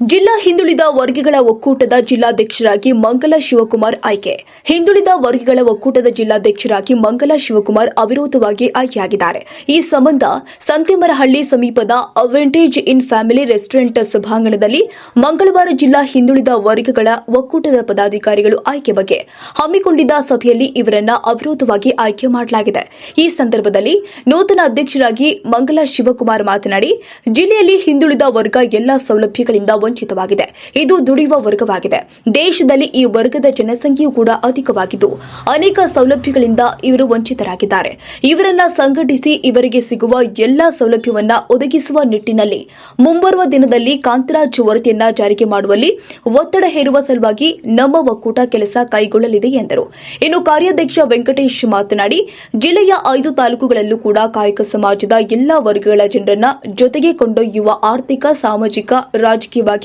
ಜಿಲ್ಲಾ ಹಿಂದುಳಿದ ವರ್ಗಗಳ ಒಕ್ಕೂಟದ ಜಿಲ್ಲಾಧ್ಯಕ್ಷರಾಗಿ ಮಂಗಲ ಶಿವಕುಮಾರ್ ಆಯ್ಕೆ. ಹಿಂದುಳಿದ ವರ್ಗಗಳ ಒಕ್ಕೂಟದ ಜಿಲ್ಲಾಧ್ಯಕ್ಷರಾಗಿ ಮಂಗಲ ಶಿವಕುಮಾರ್ ಅವಿರೋಧವಾಗಿ ಆಯ್ಕೆಯಾಗಿದ್ದಾರೆ. ಈ ಸಂಬಂಧ ಸಂತೆಮರಹಳ್ಳಿ ಸಮೀಪದ ಅವೆಂಟೇಜ್ ಇನ್ ಫ್ಯಾಮಿಲಿ ರೆಸ್ಟೋರೆಂಟ್ ಸಭಾಂಗಣದಲ್ಲಿ ಮಂಗಳವಾರ ಜಿಲ್ಲಾ ಹಿಂದುಳಿದ ವರ್ಗಗಳ ಒಕ್ಕೂಟದ ಪದಾಧಿಕಾರಿಗಳು ಆಯ್ಕೆ ಬಗ್ಗೆ ಹಮ್ಮಿಕೊಂಡಿದ್ದ ಸಭೆಯಲ್ಲಿ ಇವರನ್ನ ಅವಿರೋಧವಾಗಿ ಆಯ್ಕೆ ಮಾಡಲಾಗಿದೆ. ಈ ಸಂದರ್ಭದಲ್ಲಿ ನೂತನ ಅಧ್ಯಕ್ಷರಾಗಿ ಮಂಗಲ ಶಿವಕುಮಾರ್ ಮಾತನಾಡಿ, ಜಿಲ್ಲೆಯಲ್ಲಿ ಹಿಂದುಳಿದ ವರ್ಗ ಎಲ್ಲಾ ಸೌಲಭ್ಯಗಳಿಂದ ವಂಚಿತವಾಗಿದೆ. ಇದು ದುಡಿಯುವ ವರ್ಗವಾಗಿದೆ. ದೇಶದಲ್ಲಿ ಈ ವರ್ಗದ ಜನಸಂಖ್ಯೆಯೂ ಕೂಡ ಅಧಿಕವಾಗಿದ್ದು, ಅನೇಕ ಸೌಲಭ್ಯಗಳಿಂದ ಇವರು ವಂಚಿತರಾಗಿದ್ದಾರೆ. ಇವರನ್ನ ಸಂಘಟಿಸಿ ಇವರಿಗೆ ಸಿಗುವ ಎಲ್ಲಾ ಸೌಲಭ್ಯವನ್ನ ಒದಗಿಸುವ ನಿಟ್ಟಿನಲ್ಲಿ ಮುಂಬರುವ ದಿನದಲ್ಲಿ ಕಾಂತರಾಜ್ ವರದಿಯನ್ನ ಜಾರಿಗೆ ಮಾಡುವಲ್ಲಿ ಒತ್ತಡ ಹೇರುವ ಸಲುವಾಗಿ ನಮ್ಮ ಒಕ್ಕೂಟ ಕೆಲಸ ಕೈಗೊಳ್ಳಲಿದೆ ಎಂದರು. ಇನ್ನು ಕಾರ್ಯಾಧ್ಯಕ್ಷ ವೆಂಕಟೇಶ್ ಮಾತನಾಡಿ, ಜಿಲ್ಲೆಯ ಐದು ತಾಲೂಕುಗಳಲ್ಲೂ ಕೂಡ ಕಾಯಕ ಸಮಾಜದ ಎಲ್ಲಾ ವರ್ಗಗಳ ಜನರನ್ನ ಜೊತೆಗೆ ಕೊಂಡೊಯ್ಯುವ ಆರ್ಥಿಕ, ಸಾಮಾಜಿಕ, ರಾಜಕೀಯವಾಗಿ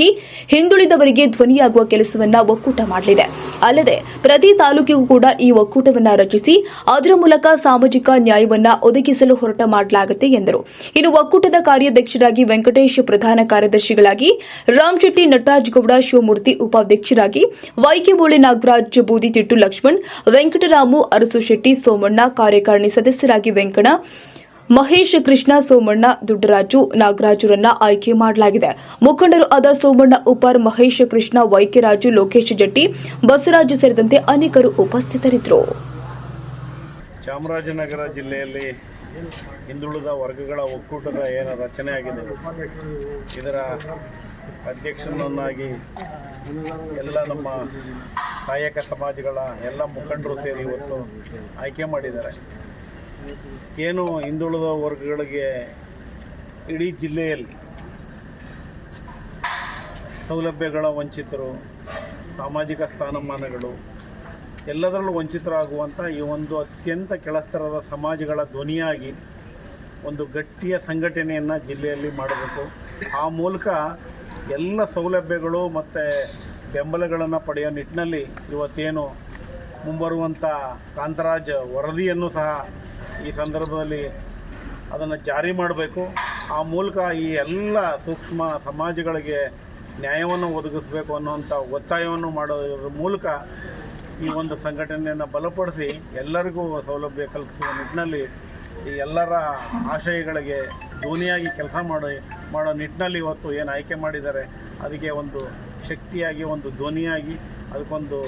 ಹಿಂದುಳಿದವರಿಗೆ ಧ್ವನಿಯಾಗುವ ಕೆಲಸವನ್ನ ಒಕ್ಕೂಟ ಮಾಡಲಿದೆ. ಅಲ್ಲದೆ ಪ್ರತಿ ತಾಲೂಕಿಗೂ ಕೂಡ ಈ ಒಕ್ಕೂಟವನ್ನ ರಚಿಸಿ ಅದರ ಮೂಲಕ ಸಾಮಾಜಿಕ ನ್ಯಾಯವನ್ನ ಒದಗಿಸಲು ಹೊರಟ ಮಾಡಲಾಗುತ್ತೆ ಎಂದರು. ಇನ್ನು ಒಕ್ಕೂಟದ ಕಾರ್ಯಾಧ್ಯಕ್ಷರಾಗಿ ವೆಂಕಟೇಶ್ ಪ್ರಧಾನ ಕಾರ್ಯದರ್ಶಿಗಳಾಗಿ ರಾಮ್ ಶೆಟ್ಟಿ ನಟರಾಜ್ ಗೌಡ, ಶಿವಮೂರ್ತಿ ಉಪಾಧ್ಯಕ್ಷರಾಗಿ ವೈಕಿಬೋಳೆ ನಾಗರಾಜ್, ಬೂದಿತಿಟ್ಟು ಲಕ್ಷ್ಮಣ್, ವೆಂಕಟರಾಮು ಅರಸು ಶೆಟ್ಟಿ, ಸೋಮಣ್ಣ, ಕಾರ್ಯಕಾರಿಣಿ ಸದಸ್ಯರಾಗಿ ವೆಂಕಣ ಮಹೇಶ್ ಕೃಷ್ಣ ಸೋಮಣ್ಣ ದುಡ್ಡರಾಜು ನಾಗರಾಜುರನ್ನ ಆಯ್ಕೆ ಮಾಡಲಾಗಿದೆ. ಮುಖಂಡರು ಆದ ಸೋಮಣ್ಣ, ಉಪಾರ್ ಮಹೇಶ್ ಕೃಷ್ಣ ವೈಕ್ಯರಾಜು ಲೋಕೇಶ್ ಜಟ್ಟಿ, ಬಸವರಾಜು ಸೇರಿದಂತೆ ಅನೇಕರು ಉಪಸ್ಥಿತರಿದ್ದರು. ಚಾಮರಾಜನಗರ ಜಿಲ್ಲೆಯಲ್ಲಿ ಹಿಂದುಳಿದ ವರ್ಗಗಳ ಒಕ್ಕೂಟದ ಏನು ರಚನೆ ಆಗಿದೆ. ಇದರ ಅಧ್ಯಕ್ಷನನ್ನಾಗಿ ಎಲ್ಲ ನಮ್ಮ ಕಾಯಕ ಸಮಾಜಗಳ ಎಲ್ಲ ಮುಖಂಡರು ಸೇರಿ ಇವತ್ತು ಆಯ್ಕೆ ಮಾಡಿದ್ದಾರೆ. ಏನು ಹಿಂದುಳಿದ ವರ್ಗಗಳಿಗೆ ಇಡೀ ಜಿಲ್ಲೆಯಲ್ಲಿ ಸೌಲಭ್ಯಗಳ ವಂಚಿತರು, ಸಾಮಾಜಿಕ ಸ್ಥಾನಮಾನಗಳು ಎಲ್ಲದರಲ್ಲೂ ವಂಚಿತರಾಗುವಂಥ ಈ ಒಂದು ಅತ್ಯಂತ ಕೆಳಸ್ತರದ ಸಮಾಜಗಳ ಧ್ವನಿಯಾಗಿ ಒಂದು ಗಟ್ಟಿಯ ಸಂಘಟನೆಯನ್ನು ಜಿಲ್ಲೆಯಲ್ಲಿ ಮಾಡಬೇಕು. ಆ ಮೂಲಕ ಎಲ್ಲ ಸೌಲಭ್ಯಗಳು ಮತ್ತು ಬೆಂಬಲಗಳನ್ನು ಪಡೆಯೋ ನಿಟ್ಟಿನಲ್ಲಿ ಇವತ್ತೇನು ಮುಂಬರುವಂಥ ಕಾಂತರಾಜ್ ವರದಿಯನ್ನು ಸಹ ಈ ಸಂದರ್ಭದಲ್ಲಿ ಅದನ್ನು ಜಾರಿ ಮಾಡಬೇಕು. ಆ ಮೂಲಕ ಈ ಎಲ್ಲ ಸೂಕ್ಷ್ಮ ಸಮಾಜಗಳಿಗೆ ನ್ಯಾಯವನ್ನು ಒದಗಿಸಬೇಕು ಅನ್ನುವಂಥ ಒತ್ತಾಯವನ್ನು ಮಾಡೋದ್ರ ಮೂಲಕ ಈ ಒಂದು ಸಂಘಟನೆಯನ್ನು ಬಲಪಡಿಸಿ ಎಲ್ಲರಿಗೂ ಸೌಲಭ್ಯ ಕಲ್ಪಿಸುವ ನಿಟ್ಟಿನಲ್ಲಿ ಈ ಎಲ್ಲರ ಆಶಯಗಳಿಗೆ ಧ್ವನಿಯಾಗಿ ಕೆಲಸ ಮಾಡಿ, ಮಾಡೋ ನಿಟ್ಟಿನಲ್ಲಿ ಇವತ್ತು ಏನು ಆಯ್ಕೆ ಮಾಡಿದ್ದಾರೆ, ಅದಕ್ಕೆ ಒಂದು ಶಕ್ತಿಯಾಗಿ, ಒಂದು ಧ್ವನಿಯಾಗಿ ಅದಕ್ಕೊಂದು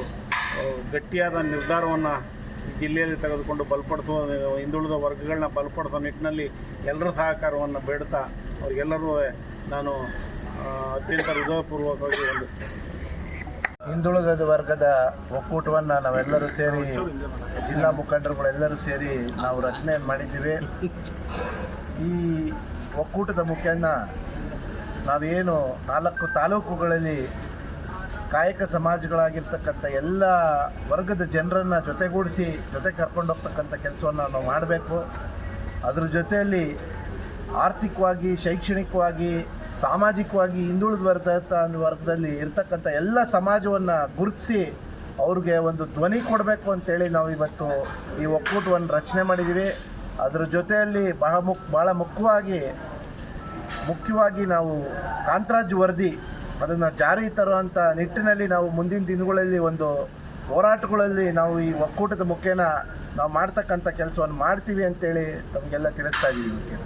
ಗಟ್ಟಿಯಾದ ನಿರ್ಧಾರವನ್ನು ಜಿಲ್ಲೆಯಲ್ಲಿ ತೆಗೆದುಕೊಂಡು ಬಲಪಡಿಸುವ ಹಿಂದುಳಿದ ವರ್ಗಗಳನ್ನ ಬಲಪಡಿಸೋ ನಿಟ್ಟಿನಲ್ಲಿ ಎಲ್ಲರ ಸಹಕಾರವನ್ನು ಬೇಡ್ತಾ ಅವ್ರಿಗೆಲ್ಲರೂ ನಾನು ಅತ್ಯಂತ ಹೃದಯಪೂರ್ವಕವಾಗಿ ವಂದಿಸ್ತೇನೆ. ಹಿಂದುಳಿದ ವರ್ಗದ ಒಕ್ಕೂಟವನ್ನು ನಾವೆಲ್ಲರೂ ಸೇರಿ, ಜಿಲ್ಲಾ ಮುಖಂಡರುಗಳೆಲ್ಲರೂ ಸೇರಿ ನಾವು ರಚನೆ ಮಾಡಿದ್ದೀವಿ. ಈ ಒಕ್ಕೂಟದ ಮುಖ್ಯನ ನಾವೇನು ನಾಲ್ಕು ತಾಲೂಕುಗಳಲ್ಲಿ ಕಾಯಕ ಸಮಾಜಗಳಾಗಿರ್ತಕ್ಕಂಥ ಎಲ್ಲ ವರ್ಗದ ಜನರನ್ನು ಜೊತೆಗೂಡಿಸಿ ಜೊತೆ ಕರ್ಕೊಂಡು ಹೋಗ್ತಕ್ಕಂಥ ಕೆಲಸವನ್ನು ನಾವು ಮಾಡಬೇಕು. ಅದ್ರ ಜೊತೆಯಲ್ಲಿ ಆರ್ಥಿಕವಾಗಿ, ಶೈಕ್ಷಣಿಕವಾಗಿ, ಸಾಮಾಜಿಕವಾಗಿ ಹಿಂದುಳಿದ ವರ್ಗ ವರ್ಗದಲ್ಲಿ ಇರ್ತಕ್ಕಂಥ ಎಲ್ಲ ಸಮಾಜವನ್ನು ಗುರುತಿಸಿ ಅವ್ರಿಗೆ ಒಂದು ಧ್ವನಿ ಕೊಡಬೇಕು ಅಂತೇಳಿ ನಾವು ಇವತ್ತು ಈ ಒಕ್ಕೂಟವನ್ನು ರಚನೆ ಮಾಡಿದ್ದೀವಿ. ಅದರ ಜೊತೆಯಲ್ಲಿ ಬಹಳ ಮುಖ್ ಭಾಳ ಮುಖ್ಯವಾಗಿ ಮುಖ್ಯವಾಗಿ ನಾವು ಕಾಂತರಾಜ್ ವರದಿ ಅದನ್ನು ಜಾರಿ ತರುವಂಥ ನಿಟ್ಟಿನಲ್ಲಿ ನಾವು ಮುಂದಿನ ದಿನಗಳಲ್ಲಿ ಒಂದು ಹೋರಾಟಗಳಲ್ಲಿ ನಾವು ಈ ಒಕ್ಕೂಟದ ಮುಖೇನ ನಾವು ಮಾಡ್ತಕ್ಕಂಥ ಕೆಲಸವನ್ನು ಮಾಡ್ತೀವಿ ಅಂತೇಳಿ ತಮಗೆಲ್ಲ ತಿಳಿಸ್ತಾ ಇದ್ದೀವಿ